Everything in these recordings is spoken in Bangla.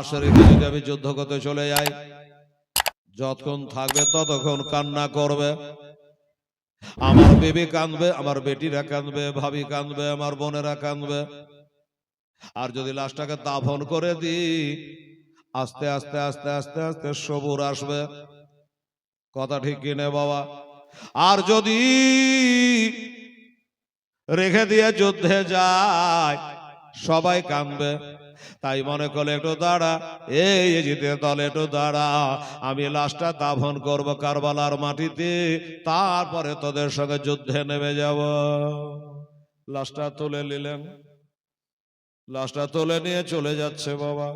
লাশ রেখে যদি আমি যুদ্ধ করতে চলে যাই যতক্ষণ থাকবে ততক্ষণ কান্না করবে। আমার বেবি কাঁদবে, আমার বেটিরা কাঁদবে, ভাবি কাঁদবে, আমার বোনেরা কাঁদবে। আর যদি লাশটাকে দাফন করে দিই, আস্তে আস্তে আস্তে আস্তে আস্তে সবুর আসবে। কথা ঠিক কিনে বাবা? আর যদি রেখে দিয়ে যুদ্ধে যায়, সবাই কাঁদবে। তাই মনে করলে একটু দাঁড়া। এই জিতে দলে একটু দাঁড়া। আমি লাশটা দাফন করব কারবালার মাটিতে তারপরে তোদের সঙ্গে যুদ্ধে নেমে যাব। লাশটা তুলে নিলেন। লাশটা তুলে নিয়ে চলে যাচ্ছে বাবা।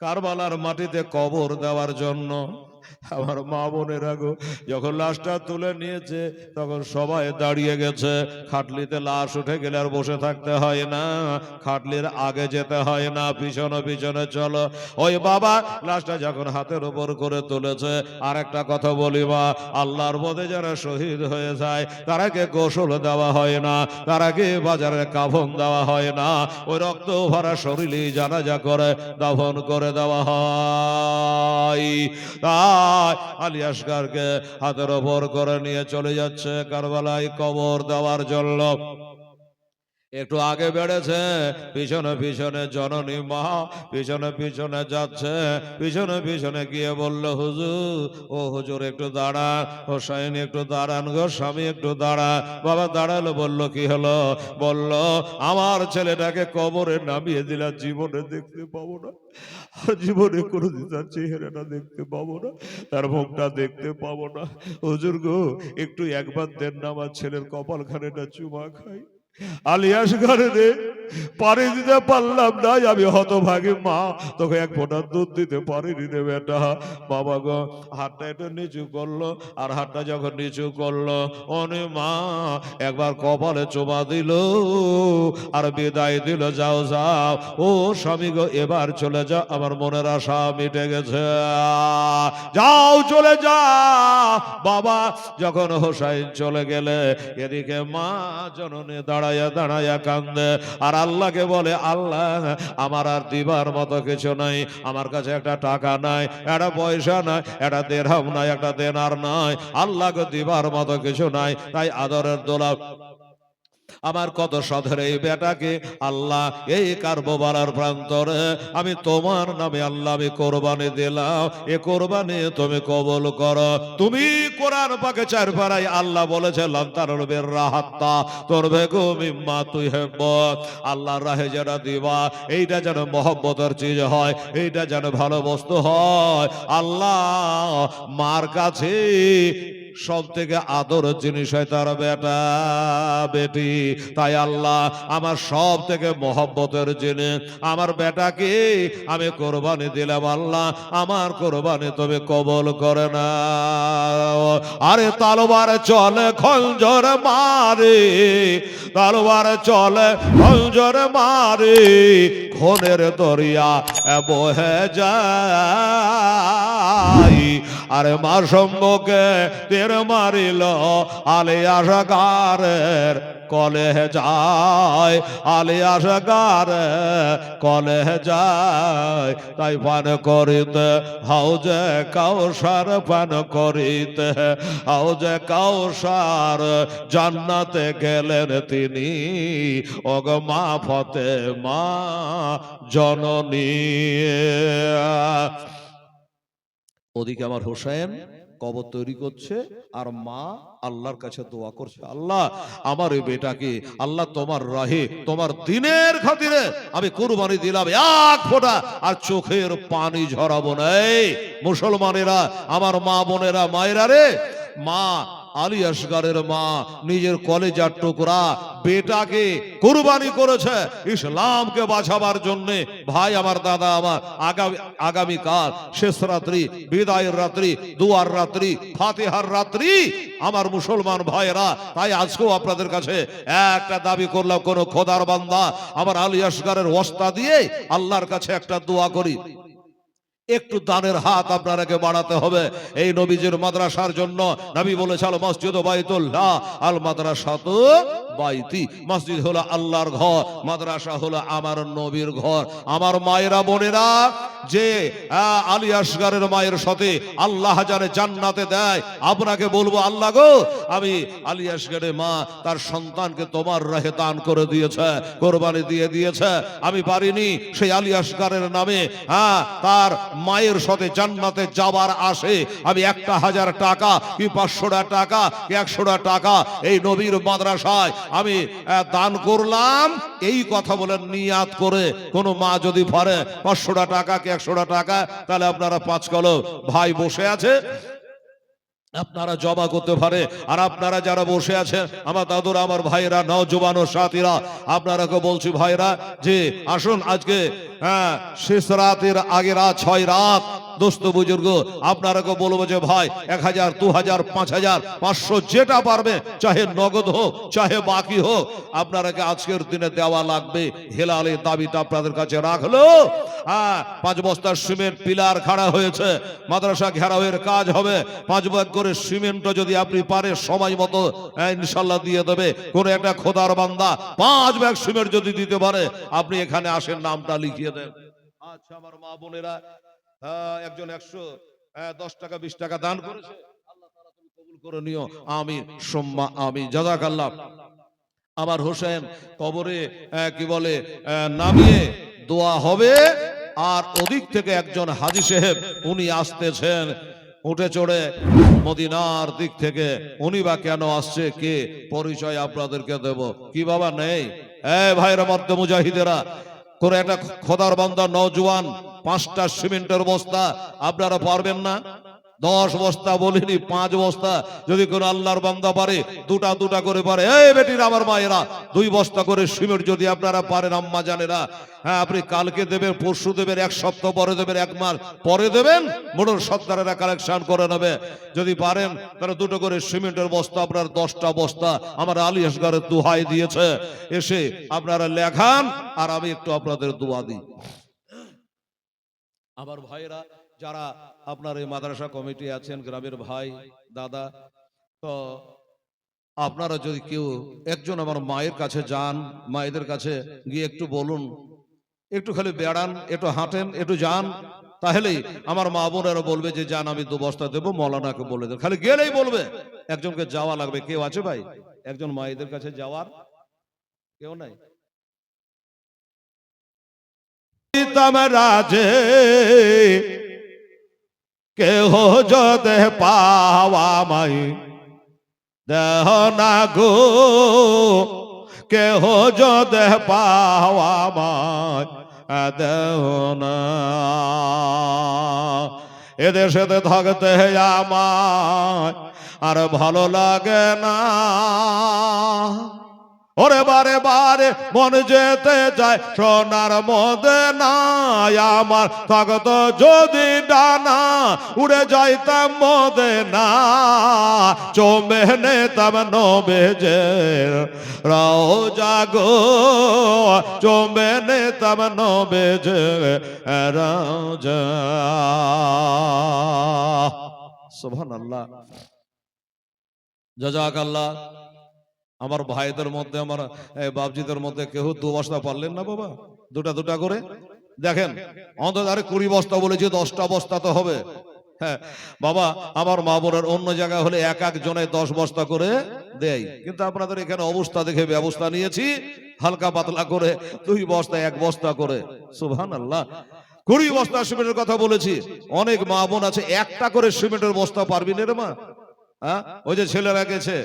কারবালার মাটিতে কবর দেওয়ার জন্য আমার মা বোনেরা গো, যখন লাশটা তুলে নিয়েছে, তখন সবাই দাঁড়িয়ে গেছে। খাটলিতে লাশ উঠে গেলে আর বসে থাকতে হয় না। খাটলির আগে যেতে হয় না, পিছনে পিছনে চলো। ওই বাবা লাশটা যখন হাতের উপর করে তুলেছে আর একটা কথা বলি মা, আল্লাহর পথে যারা শহীদ হয়ে যায় তারাকে গোসল দেওয়া হয় না তারাকে বাজারে কাফন দেওয়া হয় না। ওই রক্ত ভরা শরীরই জানাজা করে, দাফন করে দেওয়া হয়। তাই আলী আসগারকে হাতের ওপর করে নিয়ে চলে যাচ্ছে কারবালায় কবর দেওয়ার জন্য। একটু আগে বেড়েছে, পিছনে পিছনে জননী মা, পিছনে পিছনে যাচ্ছে, পিছনে পিছনে গিয়ে বলল, হুজুর, ও হুজুর একটু দাঁড়া হোসাইন একটু দাঁড়ান গো, স্বামী একটু দাঁড়া বাবা দাঁড়াল, বলল, কি হলো? বলল, আমার ছেলেটাকে কবরে নামিয়ে দিলাম জীবনে দেখতে পাবো না, আর জীবনে কোনোদিন তার চেহারাটা দেখতে পাবো না, তার মুখটা দেখতে পাবো না। হুজুর গো, একটু একবার দেন না, আমার ছেলের কপাল খানেটা চুমা খাই। আলিয়াস রে পানি দিতে পারলাম না, আমি হতভাগী মা। তোকে এক ফোঁটা দুধ দিতে পারিনি রে বেটা। বাবা গো, হাতটা একটু নিচু করল, আর হাতটা যখন নিচু করল, অনে মা, একবার কপালে চোমা দিল, আর বিদায় দিল, যাও যাও। ও স্বামী গো, এবার চলে যাও আমার মনের আশা মিটে গেছে। যাও, চলে যাও বাবা যখন হোসাইন চলে গেলে, এদিকে মা জননে জননী দাঁড়াইয়া দাঁড়াইয়া কান্দে। আর আল্লাহকে বলে, আল্লাহ, আমার আর দিবার মতো কিছু নাই। আমার কাছে একটা টাকা নাই, একটা পয়সা নাই, একটা দেড়াম নাই, একটা দেনার নাই। আল্লাহকে দিবার মতো কিছু নাই। তাই আদরের দোলা আমার কত সধরে এই বেটাকে? আল্লাহ, এই কার্বোবালার প্রান্তরে আমি তোমার নামে আল্লাহ আমি কোরবানি দিলাম। এ কোরবানি তুমি কবল করো। তুমি কোরআন পাকে চার পাড়াই আল্লাহ বলেছে, লন্তারুল বের রাহাত্তা তোর বেগো মিম্মা তুই হেব্ব আল্লাহর রাহে যেটা দিবা, এইটা যেন মহব্বতের চিজ হয়, এইটা যেন ভালো বস্তু হয়। আল্লাহ, মার কাছে সব থেকে আদর জিনিস হয় তার বেটা, বেটি। তাই আল্লাহ আমার সব থেকে মহব্বতের জিনিস। আমার বেটাকে আমি কোরবানি দিলাম আল্লাহ, আমার কোরবানি তুমি কবল করে না আরে তালবার চলে খঞ্জর মারে, তালবার চলে খঞ্জর মারে খনের দরিয়া বহে যায়। আরে মা সম্মুখে তীর মারিল, আলে আশাকারের কলে যায়, আলে আশাকার কলে যায়। তাই পান করিতে, হাউজে কাউসার পান করিতে, হাউজে কাউসার জান্নাতে গেলেন তিনি। অগ মা ফতে মা জননী। ওদিকে আমার হোসেন কবর তৈরি করছে, আর মা আল্লাহর কাছে দোয়া করছে, আল্লাহ, আমার এই বেটাকে আল্লাহ তোমার রাহে, তোমার দিনের খাতিরে আমি কুরবানি দিলাম এক ফোটা, আর চোখের পানি ঝরাবো নাই। মুসলমানেরা, আমার মা বোনেরা, মায়েরা রে, মা আলী আসগারের মা নিজের কলেজার টুকরা বেটাকে কুরবানি করেছে ইসলামকে বাঁচাবার জন্য। ভাই, আমার দাদা, আমার আগামী, আগামীকাল শেষ রাত্রি, বিদায়ের রাত্রি, দুয়ার রাত্রি, ফাতেহার রাত্রি। আমার মুসলমান ভাইয়েরা, তাই আজকেও আপনাদের কাছে একটা দাবি করলাম, কোন খোদার বান্দা আমার আলী আসগারের ওস্তা দিয়ে আল্লাহর কাছে একটা দোয়া করি। একটু দানের হাত আপনারাকে বাড়াতে হবে। এই নবীজির মাদ্রাসার জন্য নবী বলেছিল মসজিদ বাইতুল্লাহ। আল মাদ্রাসা তো বাইতি। মসজিদ হলো আল্লাহর ঘর, মাদ্রাসা হলো আমার নবীর ঘর। আমার মায়েরা বোনেরা, যে আলী আসগারের মায়ের সাথে আল্লাহ জানে জান্নাতে দেয়, আপনাকে বলব, আল্লাহ গো, আমি আলী আসগারের মা, তার সন্তানকে তোমার রাহে দান করে দিয়েছে, কোরবানি দিয়ে দিয়েছে। আমি পারিনি সেই আলী আসগারের নামে হ্যাঁ তার মায়ের সাথে জান্নাতে যাবার আসে। আমি একটা হাজার টাকা, কি পাঁচশোটা টাকা, কি একশোটা টাকা এই নবীর মাদ্রাসায় আমি দান করলাম। এই কথা বলে নিয়াত করে কোনো মা যদি ভরে পাঁচশোটা টাকা কি একশোটা টাকা? তাহলে আপনারা পাঁচ কলো ভাই বসে আছে। আপনারা জমা করতে পারে, আর আপনারা যারা বসে আছেন, আমার দাদুরা, আমার ভাইরা নজবান ও সাথীরা, আপনারাকে বলছি ভাইরা যে আসুন আজকে হ্যাঁ শেষ রাতের আগে রাত, ছয় রাত দোস্ত বুজুর্গ আপনারাকে বলব যে ভাই এক হাজার দু হাজার পাঁচ হাজার পাঁচশো যেটা পারবে চাহে নগদ হোক চাহে বাকি হোক আপনারাকে আজকের দিনে দেওয়া লাগবে। হেলালে দাবিটা আপনাদের কাছে রাখল। হ্যাঁ পাঁচ বস্তার সিমেন্ট পিলার খাড়া হয়েছে মাদ্রাসা ঘেরাওয়ের কাজ হবে। পাঁচ ভাগ করে সিমেন্টও যদি আপনি পারে সময় মতো হ্যাঁ, ইনশাল্লাহ দিয়ে দেবে। কোন একটা খোদার বান্দা পাঁচ ব্যাগ সিমেন্ট যদি দিতে পারে আপনি এখানে আসেন নামটা লিখিয়ে দেন। আচ্ছা আমার মা বোনেরা একজন একশো দশ টাকা বিশ টাকা দান করেছে। করে আমি সোম্মা আমি জাজাক আল্লাহ আমার হোসেন কবরে কি বলে নামিয়ে দোয়া হবে। আর ওদিক থেকে একজন হাজি সাহেব উনি আসতেছেন উঠে চড়ে মদিনার দিক থেকে। উনি বা কেন আসছে কে? পরিচয় আপনাদেরকে দেব। কি বাবা নেই? এ ভাইরা মর্দ মুজাহিদেরা কোন একটা খোদার বান্দা নজওয়ান পাঁচটা সিমেন্টের বস্তা, আপনারা পারবেন না? দশ বস্তা বলিনি, পাঁচ বস্তা। যদি কোন আল্লাহর বান্দা পারে, দুটা দুটা করে পারে। এই বেটির আমার মায়েরা, দুই বস্তা করে সিমেন্ট যদি আপনারা পারেন, আম্মা জানেরা। হ্যাঁ আপনি কালকে দেবেন, পরশু দেবেন, এক সপ্তাহ পরে দেবেন, এক মাস পরে দেবেন মোটর সত্তারেরা কালেকশন করে নেবে। যদি পারেন, তাহলে দুটো করে সিমেন্টের বস্তা, আপনার দশটা বস্তা। আমার আলী আসগারের দুহাই দিয়েছে। এসে আপনারা লেখান, আর আমি একটু আপনাদের দোয়া দিই। আমার ভাইরা যারা আপনার এই মাদ্রাসা কমিটি আছেন, গ্রামের ভাই, দাদা, তো আপনারা যদি কেউ একজন আমার মায়ের কাছে যান, মায়েদের কাছে গিয়ে একটু বলুন, একটু খালি বেড়ান, একটু হাঁটেন, একটু যান, তাহলেই আমার মা বোনেরা বলবে যে, যান, আমি দু বস্তা দেবো, মৌলানাকে বলে দেন খালি গেলেই বলবে, একজনকে যাওয়া লাগবে। কেউ আছে ভাই? একজন মায়েদের কাছে যাওয়ার? কেউ নাই? রাজে, কেহ যদে পাওয়া মাই, দেহ না গো, কেহ যদে পাওয়া মাই দেহ না। এদেশেতে থাকতে আমায় আর ভালো লাগে না। ওরে বারে বারে মন যেতে যায়, সোনার মধ্যে নাই আমার থাকত যদি ডানা, উড়ে যাইতাম মদে না চমে নেতাম যে রাও জাগো, চমে নেতাম নবে যে রাজা। সুবহান আল্লাহ জাজাক আল্লাহ আমার ভাইদের মধ্যে, আমার বাবজিদের মধ্যে কেউ দু বস্তা পারলেন না বাবা? দুটা দুটা করে? দেখেন, অন্তত আরে কুড়ি বস্তা বলেছি, দশটা বস্তা তো হবে। হ্যাঁ বাবা, আমার মা বোনের অন্য জায়গায় হলে এক এক জনে দশ বস্তা করে দেয়। কিন্তু আপনাদের এখানে অবস্থা দেখে ব্যবস্থা নিয়েছি, হালকা পাতলা করে, দুই বস্তা, এক বস্তা করে। সুবহান আল্লাহ কুড়ি বস্তা সিমেন্টের কথা বলেছি। অনেক মা বোন আছে, একটা করে সিমেন্টের বস্তা পারবি না রে মা? হ্যাঁ ওই যে ছেলেরা গেছে।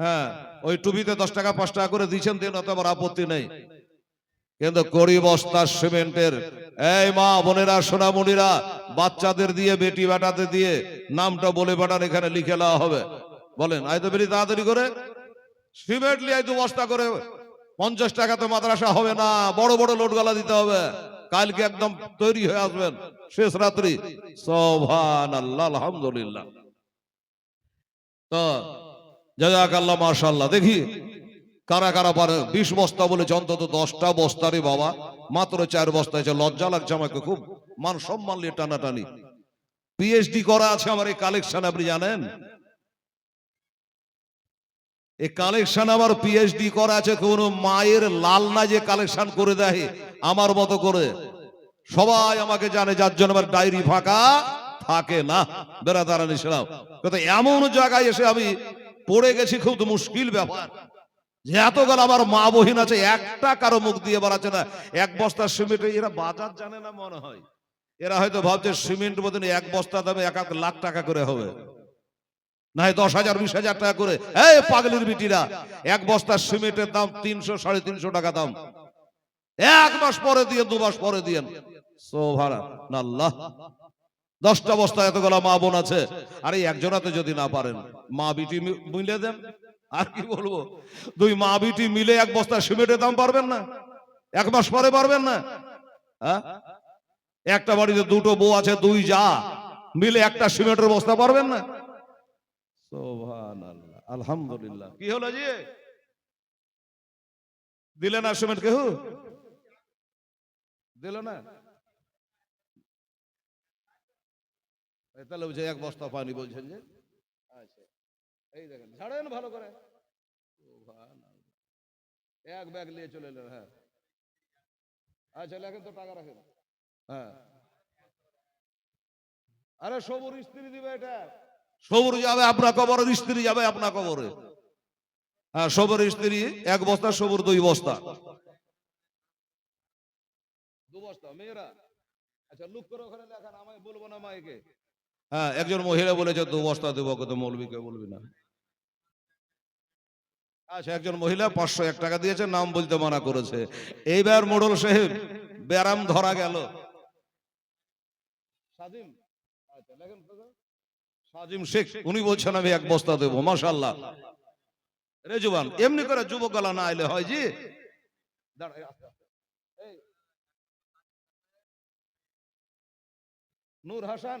হ্যাঁ ওই টুবিতে দশ টাকা, পাঁচ টাকা করে দিচ্ছেন দেন অত আমার আপত্তি নেই। কিন্তু কড়ি বস্তা সিমেন্টের, এই মা বোনেরা, সোনামণিরা, বাচ্চাদের দিয়ে, বেটি বেটাতে দিয়ে, নামটা বলে বেটার এখানে লিখে নেওয়া হবে। বলেন, আয় তো বেরি, তাড়াতাড়ি করে। সিমেন্ট লিয়ে দু বস্তা করে। পঞ্চাশ টাকা তো মাদ্রাসা হবে না, বড় বড় লোটগালা দিতে হবে। কালকে একদম তৈরি হয়ে আসবেন, শেষ রাত্রি। সোভান আল্লাহ আলহামদুলিল্লাহ। তো জাজাক আল্লাহ দেখি, কারা কারা পারে? বিশ বস্তা বলেছে, অন্তত দশটা বস্তারে বাবা। মাত্র চার বস্তা আছে লজ্জা লাগছে আমাকে খুব। মান সম্মান নিয়ে টানাটানি। পিএইচডি করা আছে আমার এই কালেকশন আপনি জানেন? এই কালেকশন আমার পিএইচডি করা আছে, কোন মায়ের লাল না যে কালেকশন করে দেয়, আমার মতো করে। সবাই আমাকে জানে, যার জন্য আমার ডায়েরি ফাঁকা থাকে না। বেড়াদারা নিছিলাম কিন্তু এমন জায়গায় এসে আমি পড়ে গেছি খুব মুশকিল ব্যাপার। যে এতগুলো আমার মা বহিন আছে, একটা কারও মুখ দিয়ে বেড়াচ্ছে না। এক বস্তা সিমেন্টে এরা বাজার জানে না মনে হয়। এরা হয়তো ভাবছে সিমেন্ট মতন এক বস্তা দামে এক লাখ টাকা করে হবে। না হয় দশ হাজার, বিশ হাজার টাকা করে। এই পাগলির বিটিরা, এক বস্তার সিমেন্টের দাম তিনশো, সাড়ে তিনশো টাকা দাম। এক মাস পরে দিয়ে দু মাস পরে দিয়ে সোভারা আল্লাহ। দশটা বস্তা এতগুলো মা বোন আছে। আরে একজনাতে যদি না পারেন, মা বিটি মিলে দেন। আর কি বলব? দুই মা বিটি মিলে এক বস্তা সিমেন্টের দাম পারবেন না? এক মাস পরে পারবেন না? হ্যাঁ? একটা বাড়িতে দুটো বউ আছে, দুই যা। মিলে একটা সিমেন্টের বস্তা পারবেন না? আলহামদুলিল্লাহ। কি হলো জি? দিলে না সিমেন্ট কেউ দিল না? তাহলে বুঝে এক বস্তা পানি বলছেন যে? আচ্ছা এই দেখেন ঝাড়েন ভালো করে। এক ব্যাগ নিয়ে চলে এলেন হ্যাঁ। আচ্ছা লেখেন তো টাকা রাখেন। হ্যাঁ। আরে সবুর স্ত্রী দিবে এটা। সবুর যাবে আপনার কবরের স্ত্রী যাবে আপনার কবরে। হ্যাঁ সবুর স্ত্রী এক বস্তা সবুর দুই বস্তা। দু বস্তা মেয়েরা। আচ্ছা লুক করে ওখানে লেখান আমায় বলব না মাইকে। হ্যাঁ একজন মহিলা বলেছে দু বস্তা দেবো কত মৌলবীকে বলবি না। আচ্ছা একজন মহিলা পাঁচশো এক টাকা দিয়েছে, নাম বলতে মানা করেছে। এইবার মোড়ল সাহেব, ব্যারাম ধরা গেল। আচ্ছা। সাজিম শেখ, উনি বলছেন, আমি এক বস্তা দেবো মাশাল্লাহ রে জুবান, এমনি করে যুবক না আইলে হয় জি। নূর হাসান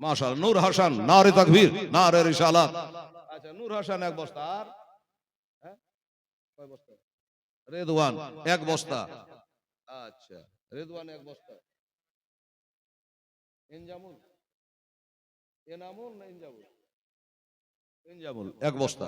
মাশাল নূর হাসান, নারে তাকবীর নারে রিসালাত আচ্ছা নূর হাসান এক বস্তা, আর? হ্যাঁ? কয় বস্তা? রেদওয়ান এক বস্তা। আচ্ছা রেদওয়ান এক বস্তা। ইনজামুল এনামুল না ইনজামুল ইনজামুল এক বস্তা।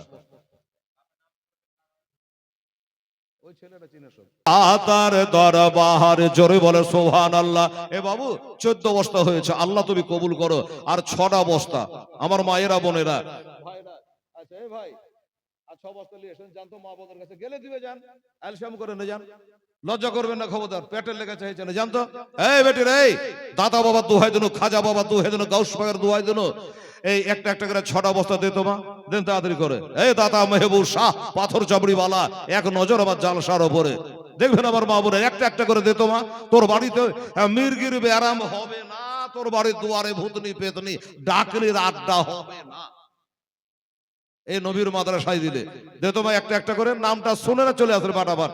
আতার দরবার জোরে বলে সোহান আল্লাহ এ বাবু চোদ্দ বস্তা হয়েছে আল্লাহ তুমি কবুল করো। আর ছটা বস্তা আমার মায়েরা বোনেরা। আচ্ছা ভাই আর ছ বস্তা নিয়ে এসেন জানতো মা বাবার কাছে। গেলে দিবে যান। অ্যালসাম করে না যান। লজ্জা করবেন না খবরদার পেটের লেগে চাইছে না জানতো? এই বেটি রে দাদা বাবা দুহাই দিন খাজা বাবা দুহাই দিন গাউস পাগের দুহাই দিন এই একটা একটা করে ছটা বস্তা দে তোমা দেন তাড়াতাড়ি করে। এই দাদা মেহবুব শাহ পাথর চাবড়ি বালা এক নজর আমার জালসার ওপরে। দেখবেন আমার মা বোনের একটা একটা করে দে তোমা তোর বাড়িতে আহ, মির্গির ব্যারাম হবে না তোর বাড়ির দুয়ারে ভূতনি পেতনি ডাকলির আড্ডা হবে না। এই নবীর মাদ্রাসায় দিলে দে তোমায় একটা একটা করে নামটা শুনে না চলে আসবে ফাটাফাট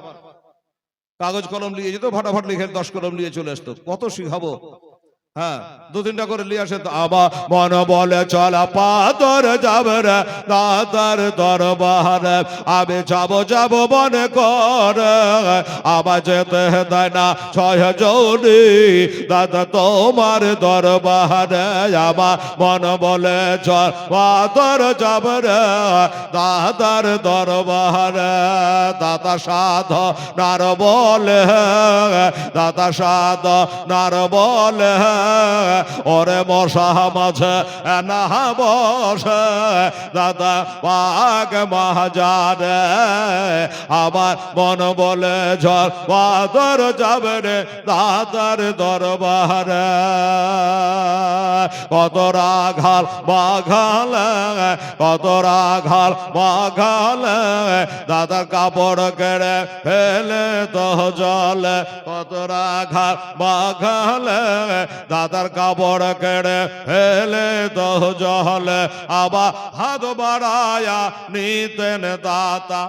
কাগজ কলম নিয়ে যেত ফাটাফাট লিখে দশ কলম নিয়ে চলে আসতো। কত শিখাবো হ্যাঁ দু তিনটা করে নিয়ে আসে তো আবার মন বলে চলা পাতর যাবে রে, দাদার দরবার। আমি যাব যাব মনে কর আবার যেতে দেয় না ছয় জৌনি দাদা তোমার দরবারে আমার মন বলে চল পাতর যাবে রে, দাদার দরবারে। দাদা সাধ নার বলে, দাদা সাধ নার বলে। ওরে মশা মাঝে না বসে, দাদা পাগ মহাজারে, আমার মন বলে ঝড় বাদর যাবে রে দাদার দরবারে। কত রাঘাল বাঘাল, কত রাঘাল বাঘাল দাদার কাপড় কেড়ে ফেলে তো জল, কত রাঘাল বাঘাল দাদার কাপড় কেড়ে হেলে তো জলে আবার হাত বাড়ায়া নিতেন দাতা।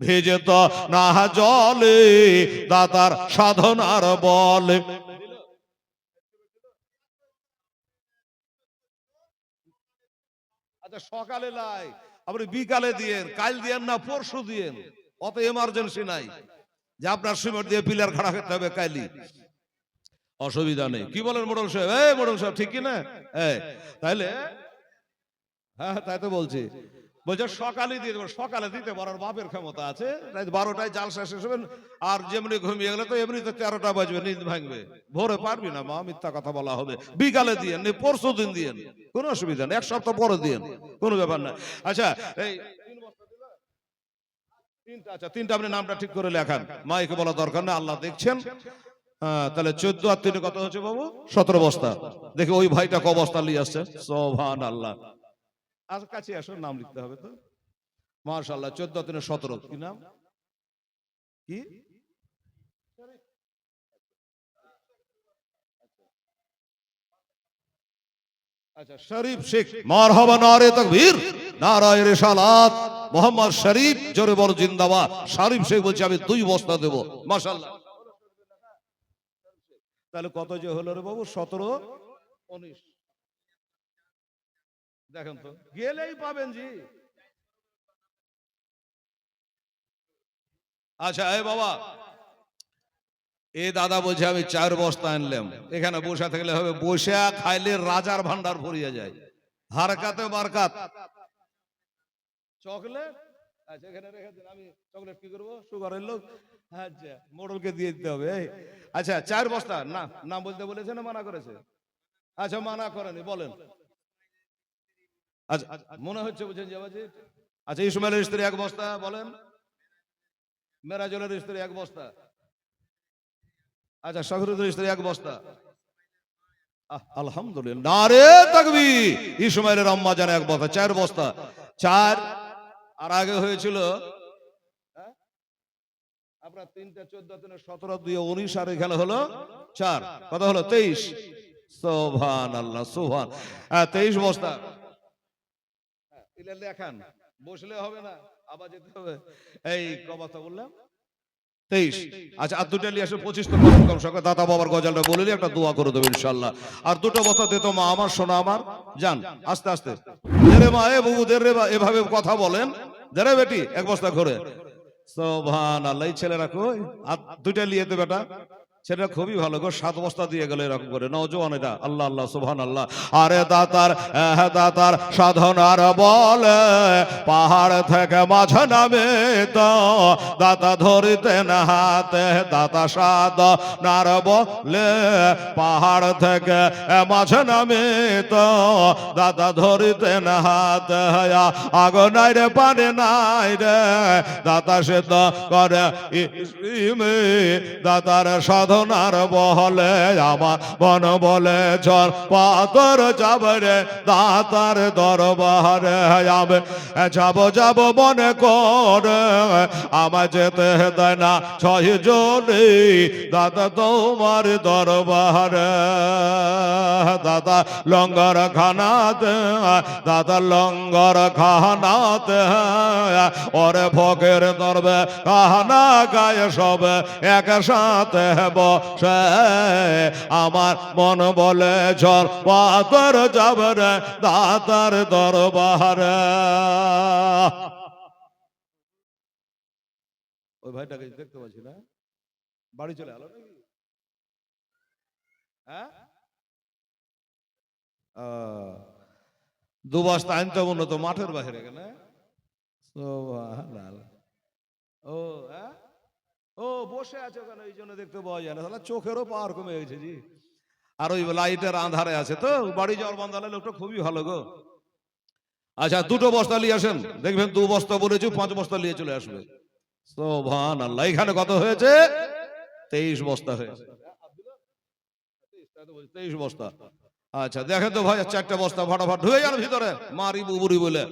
ভিজত না জলে, দাতার সাধনার বলে। আচ্ছা সকালে লাই, আপনি বিকালে দিয়েন, কাল দিয়েন না পরশু দিয়েন? অত এমার্জেন্সি নাই। যে আপনার সিমেন্ট দিয়ে পিলার খাড়া করতে হবে কাইলি অসুবিধা নেই। কি বলেন মোড়ল সাহেব? এই মোড়ল সাহেব, ঠিক কি না? এই, তাইলে? হ্যাঁ তাই তো বলছি। বলছে, সকালে দিয়ে দেবো, সকালে দিতে পারার বাপের ক্ষমতা আছে। বারোটায় জাল শেষ হবেন আর যেমনি ঘুমিয়ে গেলে তো এমনিতে তেরোটা বাজবে নিন্দ ভাঙবে। ভোরে পারবি না, মা, মিথ্যা কথা বলা হবে। বিকালে দিয়ে নি, পরশু দিন দিয়ে কোনো অসুবিধা নেই, এক সপ্তাহ পরে দিয়ে কোনো ব্যাপার না। আচ্ছা এই তিন তিনটা আচ্ছা তিনটা আপনি নামটা ঠিক করে লেখান। মাইকে বলা দরকার না আল্লাহ দেখছেন। তাহলে চোদ্দ আর তিনে কত হচ্ছে বাবু? সতেরো বস্তা। দেখি ওই ভাইটা ক বস্তা নিয়ে আসছে? সোভান আল্লাহ আর কাছে আসো নাম লিখতে হবে তো। মার্শাল্লাহ চোদ্দ তিনে সতেরো। কি নাম? কি? আচ্ছা শরীফ শেখ। মারহাবা নারে তাকবীর। নারায়ে রিসালাত মোহাম্মদ শরীফ জোরে বড় জিন্দাবাদ। শরীফ শেখ বলছে আমি দুই বস্তা দেব। মাশাআল্লাহ। তাহলে কত যে হলো রে বাবু? সতেরো? উনিশ। দেখেন তো গেলেই পাবেন জি। আচ্ছা এ বাবা এ দাদা বলছে আমি চার বস্তা আনলাম। এখানে বসে থাকলে হবে বসে খাইলে রাজার ভান্ডার ভরিয়া যায়। হারকাতে বারকাত। চকলেট? আচ্ছা এখানে রেখে আমি চকলেট কি করব? সুগারের লোক। আচ্ছা মোড়লকে দিয়ে দিতে হবে আচ্ছা চার বস্তা। না নাম বলতে বলেছে না মানা করেছে? আচ্ছা মানা করেনি, বলেন। আচ্ছা মনে হচ্ছে জাবাজি আচ্ছা ইসমাইলের স্ত্রী এক বস্তা, বলেন। মেরাজলের স্ত্রী এক বস্তা। আচ্ছা শহরুদ্দিন স্ত্রী এক বস্তা। আলহামদুলিল্লাহ। নারে তাকবি ইসমাইলের আম্মা জানে এক বস্তা, চার বস্তা। চার আর আগে হয়েছিল হ্যাঁ? আপনার তিনটা চোদ্দ তিনে সতেরো দুই উনিশ আর এখানে হলো চার। কত হলো তেইশ। সোভান আল্লাহ সোভান হ্যাঁ তেইশ বস্তা। হ্যাঁ, এলে বসলে হবে না আবার যেতে হবে। এই ক বস্তা বললাম? তেইশ। আচ্ছা আর দুটো পঁচিশ তো সঙ্গে দাদা বাবার গজালটা বলে একটা দোয়া করে আর দুটো বস্তা দিত মা আমার সোনা আমার। যান আস্তে আস্তে। এভাবে কথা বলেন। দেরে বেটি এক বস্তা ঘরে। সোভান আল্লাহ ছেলেরা কই? দুইটা লিয়ে তো বেটা। সেটা খুবই ভালো গো সাত বস্তা দিয়ে গেল এরকম করে নজওয়ান এটা আল্লাহ আল্লাহ সুবহান আল্লাহ আরে দাতার আহ, দাতার সাধনার বলে পাহাড় থেকে মাঝ নামে তো দাতা ধরিতে না হাতে দাতা সাদ নার বলে পাহাড় থেকে মাঝ নামে তো দাতা ধরিতে না হাতে আগ নাই রে পানি নাই রে দাতা সে তো করে দাতার সাধনার বহলে আমার মন বলে চল পাতর যাব রে দাতার দরবারে, আমি যাব যাব মনে করে আমার যেতে দেয় না ছয় জনে দাদা তোমার দরবারে। দাদা লঙ্গর খানাতে, দাদা লঙ্গর খানাতে, ওরে ভোগের দরবে কাহানা গায়ে সব একসাথে বসে, আমার মন বলে ঝর পাতর যাবে রে দাতার দরবারে। ওই ভাইটাকে দেখতে পাচ্ছি না? বাড়ি চলে আলো নাকি? হ্যাঁ? দু আনতে মাঠের বাহিরে কেন? ও হ্যাঁ? ও, বসে আছে ওখানে এই জন্য দেখতে পাওয়া যায় না। তাহলে চোখেরও পাওয়ার কমে গেছে জি। আর ওই লাইটের আধারে আছে তো, বাড়ি যাওয়ার হলে লোকটা খুবই ভালো গো। আচ্ছা দুটো বস্তা নিয়ে আসেন। দেখবেন দু বস্তা বলেছি, পাঁচ বস্তা নিয়ে চলে আসবে। সোভান আল্লাহ এখানে কত হয়েছে? তেইশ বস্তা হয়েছে। তেইশ বস্তা। আচ্ছা দেখেন তো ভাই চারটা বস্তা ফাটাফাট ঢুকে যান ভিতরে। মারি বুবুরি বলে।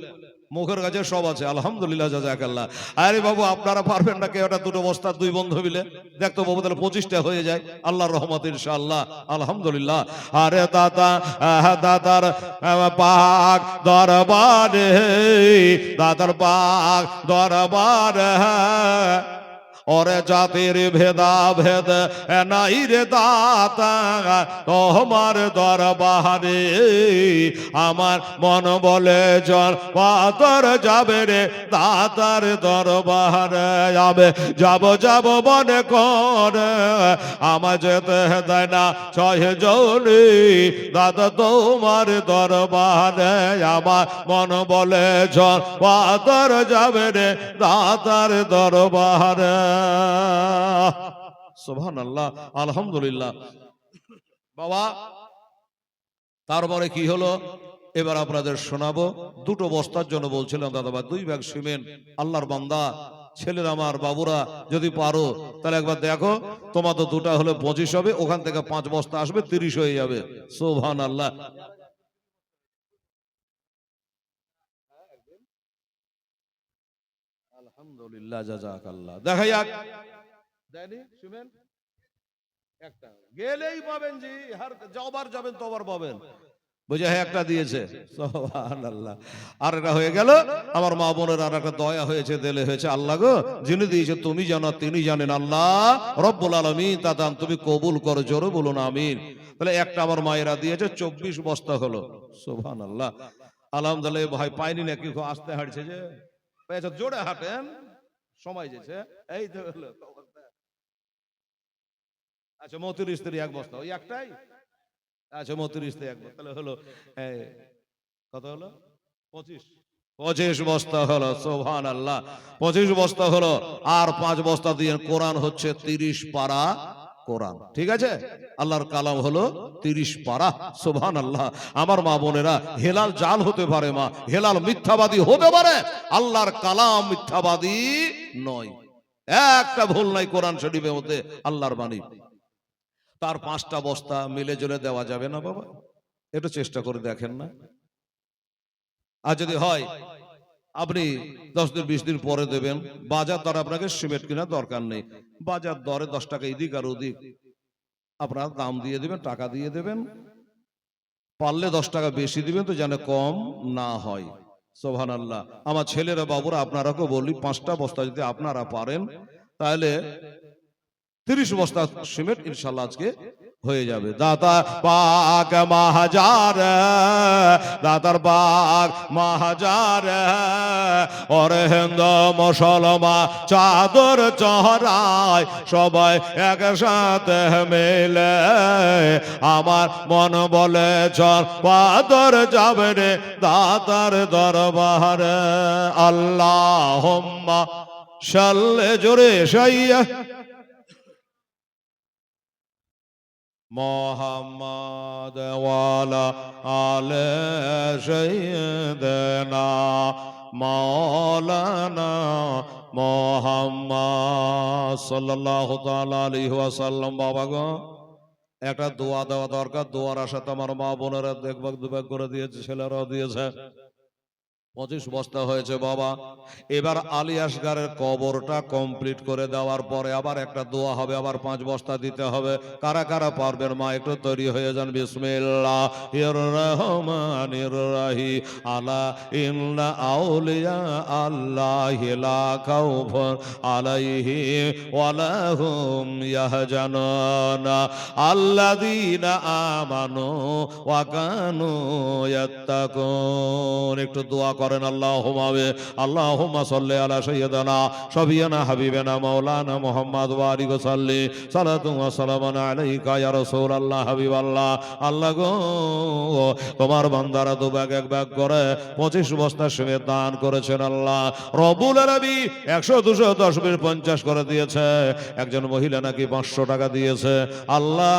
মুখের কাছে সব আছে আলহামদুলিল্লাহ জাজাকাল্লাহ। আরে বাবু আপনারা পারবেন না কেউ দুটো বস্তা দুই বন্ধু মিলে। দেখতো বাবু তাহলে পঁচিশটা হয়ে যায়। আল্লাহর রহমত ইনশাআল্লাহ আলহামদুলিল্লাহ। আরে আহ, দাদার পাক দরবারে দাদার পাক দরবারে। ওরে জাতির ভেদা ভেদ নাই রে দাতা, তোমার দরবারে। আমার মন বলে জল পাতর যাবে রে দাতার দরবারে। যাবে যাব যাব মনে করে, আমার যেতে দেয় না ছয় জনি। দাদা, তোমার দরবারে আমার মন বলে জল পাতর যাবে রে দাতার দরবারে। আলহামদুলিল্লাহ। বাবা, তারপরে কি হলো? এবার আপনাদের শোনাবো। দুটো বস্তার জন্য বলছিলাম দাদাবা দুই ব্যাগ সিমেন্ট, আল্লাহর বান্দা, ছেলের আমার বাবুরা, যদি পারো, তাহলে একবার দেখো তোমার তো দুটা হলে পঁচিশ হবে, ওখান থেকে পাঁচ বস্তা আসবে, তিরিশ হয়ে যাবে। সোভান আল্লাহ আলহামদুলিল্লাহ আল্লাহ দেখা যাক। দেয়নি সিমেন্ট একটা। গেলেই পাবেন জি, হার যাবেন পাবেন। হ্যাঁ একটা দিয়েছে। সুবহানাল্লাহ। আর এটা হয়ে গেল। আমার মা বোনের, আর একটা দয়া হয়েছে, দেলে হয়েছে। আল্লাহ গো, যিনি দিয়েছে, তুমি জানো, তিনি জানেন। আল্লাহ রব্বুল আলমিন তাতান তুমি কবুল করো, জোরে বলুন, আমিন। তাহলে একটা আমার মায়েরা দিয়েছে, চব্বিশ বস্তা হলো। সোভান আল্লাহ আলহামদুলিল্লাহ, ভাই, পাইনি নাকি আসতে হাঁটছে যে। পেয়েছে জোরে হাঁটেন। সময় যেছে এই তো হলো। আচ্ছা মতির স্ত্রী এক বস্তা ওই একটাই? আচ্ছা মতির স্ত্রী এক বস্তা তাহলে হলো কত হলো? পঁচিশ। পঁচিশ বস্তা হলো সোহান আল্লাহ পঁচিশ বস্তা হলো আর পাঁচ বস্তা দিয়ে কোরআন হচ্ছে তিরিশ পারা কোরআন। ঠিক আছে? আল্লাহর কালাম হলো তিরিশ পারা। সোভান আল্লাহ আমার মা বোনেরা হেলাল জাল হতে পারে মা হেলাল মিথ্যাবাদী হতে পারে। আল্লাহর কালাম মিথ্যাবাদী নয়। একটা ভুল নাই কোরআন শরীফের মধ্যে আল্লাহর বাণী। তার পাঁচটা বস্তা মিলে জুলে দেওয়া যাবে না বাবা? একটু চেষ্টা করে দেখেন না। আর যদি হয় আপনি দশ দিন, বিশ দিন পরে দেবেন। বাজার দর আপনাকে সিমেন্ট কেনার দরকার নেই। বাজার দরে দশ টাকা এদিক আর ওদিক। আপনার দাম দিয়ে দেবেন, টাকা দিয়ে দেবেন। পারলে দশ টাকা বেশি দিবেন তো যেন কম না হয়। সোভান আল্লাহ আমার ছেলেরা বাবুরা আপনারাকেও বলি, পাঁচটা বস্তা যদি আপনারা পারেন, তাহলে তিরিশ বস্তা সিমেন্ট ইনশাল্লাহ আজকে হয়ে যাবে। দাতা পাক মাহাজার দাতার পাক মাহাজার ওরে হিন্দ মুসলমা চাদর চহরায় সবাই একসাথে মেলে আমার মন বলে চল পাদর যাবে রে দাতার দরবার। আল্লাহ সাল্লে জোরে সাইয়া মোহাম্মদ ওয়ালা আলে সৈয়দনা মাওলানা মোহাম্মদ তাআলা আলাইহি ওয়াসাল্লাম বাবা গো। একটা দোয়া দেওয়া দরকার, দোয়ার আশা তোমার মা বোনেরা দেখবাক দুবাক করে দিয়েছে, ছেলেরাও দিয়েছে। পঁচিশ বস্তা হয়েছে বাবা। এবার আলী আসগারের কবরটা কমপ্লিট করে দেওয়ার পরে আবার একটা দোয়া হবে আবার পাঁচ বস্তা দিতে হবে। কারা কারা পারবেন মা একটু তৈরি হয়ে যান বিসমিল্লাহ ইর রহমানির রাহি আলা ইন্না আউলিয়া আল্লাহ লা খাউফুন আলাইহি ওয়ালা হুম ইয়াহজানুন। আল্লাযীনা আমানু ওয়া কানু ইয়াত্তাকুন। একটু দোয়া করেন আল্লাহুম্মা আল্লাহুম্মা সাল্লি আলা সাইয়্যিদানা সবিয়ানা হাবিবানা, মাওলানা মুহাম্মদ ওয়া আলিহি সাল্লি সালাতু ওয়া সালামান আলাইকা ইয়া রাসূলুল্লাহ, হাবিবাল্লাহ। আল্লাহ গো, তোমার বান্দারা দু ব্যাগ এক ব্যাগ করে পঁচিশ বস্তা সঙ্গে দান করেছেন আল্লাহ। রবুল আরবি একশো, দুশো, দশ, বিশ, পঞ্চাশ করে দিয়েছে। একজন মহিলা নাকি পাঁচশো টাকা দিয়েছে। আল্লাহ,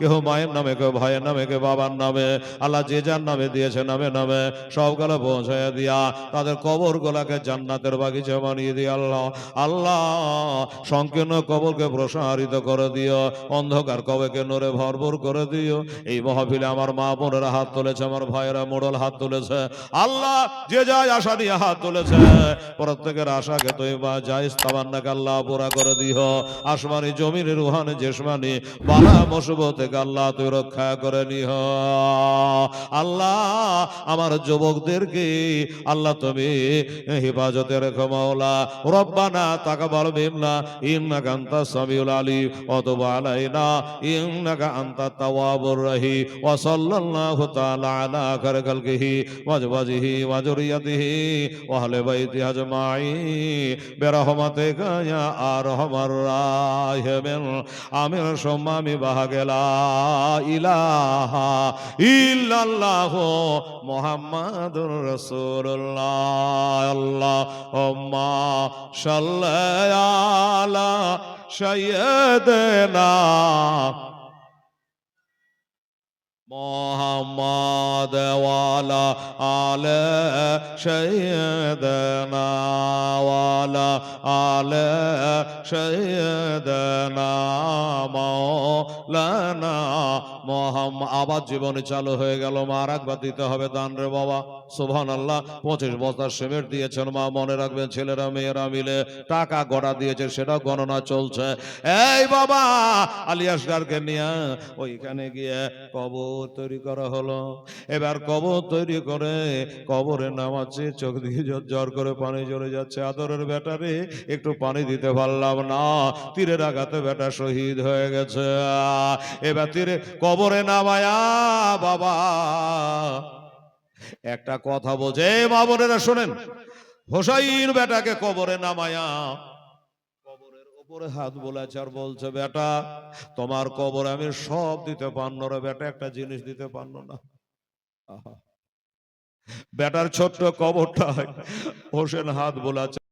কেহ মায়ের নামে কেউ ভাইয়ের নামে কেউ বাবার নামে। আল্লাহ যে যার নামে দিয়েছে, নামে নামে। সবগুলো পৌঁছায় দিয়া তাদের কবর গোলাকে জান্নাতের বাগিচা বানিয়ে দিয়ে আল্লাহ আল্লাহ, সংকীর্ণ কবরকে প্রসারিত করে দিও, অন্ধকার কবেকে নরে ভরপুর করে দিও। এই মহাফিলে আমার মা বোনেরা হাত তুলেছে, আমার ভাইয়েরা মোড়ল হাত তুলেছে। আল্লাহ, যে যায় আশা নিয়ে হাত তুলেছে, প্রত্যেকের আশাকে তুই বা যাই তাবান্নাকে আল্লাহ পুরা করে দিও। আসমানি জমির রুহানি জেসমানি, বালা থেকে আল্লাহ তুই রক্ষা করে নিহ আল্লাহ, আমার যুবকদেরকে আল্লাহ তুমি হেফাজতে রেখো মাওলা। রব্বানা তাকাবাল মিন্না ইন্নাকা আনতাস সামিউল আলিম, ওয়া তুব আলাইনা, ইন্নাকা আনতাত তাওয়াবুর রহিম, ওয়া সাল্লাল্লাহু তাআলা আলা খায়রি খালকিহি, ওয়া আজওয়াজিহি, ওয়া যুররিয়াতিহি ওয়া আহলি বাইতি আজমাইন। বিরহমাতিকা ইয়া আরহামার রাহিমিন। আমিন সুম্মা আমি বাহাগেলা ইলাহা ইল্লাল্লাহু মুহাম্মাদুর রাসূলুল্লাহ আল্লাহুম্মা সাল্লি আলা সাইয়্যিদিনা মোহাম্মদ ওয়ালা আলে সৈয়দনা ওয়ালা আলে সৈয়দনা মৌলানা মোহাম্মদ আবার জীবনে চালু হয়ে গেল, মা একবার দিতে হবে দান রে বাবা। সুবহান আল্লাহ পঁচিশ বস্তার সিমেন্ট দিয়েছেন মা, মনে রাখবেন ছেলেরা, মেয়েরা মিলে। টাকা গড়া দিয়েছে সেটা গণনা চলছে। এই বাবা আলিয়াসগারকে নিয়ে ওইখানে গিয়ে কবর তৈরি করা হলো। এবার কবর তৈরি করে কবরে নামাচ্ছে, চোখ দিয়ে জ্বর করে পানি ঝরে যাচ্ছে। আদরের ব্যাটারে একটু পানি দিতে পারলাম না, তীরের আঘাতে বেটা শহীদ হয়ে গেছে। এবার তীরে কবরে নামায়া, বাবা। একটা কথা বোঝে, মা বোনেরা শোনেন। হোসাইন বেটাকে কবরে নামায়া উপরে হাত বলেছে আর বলছে, বেটা, তোমার কবরে আমি সব দিতে পারনো রে বেটা, একটা জিনিস দিতে পারনো না। বেটার ছোট্ট কবরটা হোসেন হাত বোলাচ্ছে।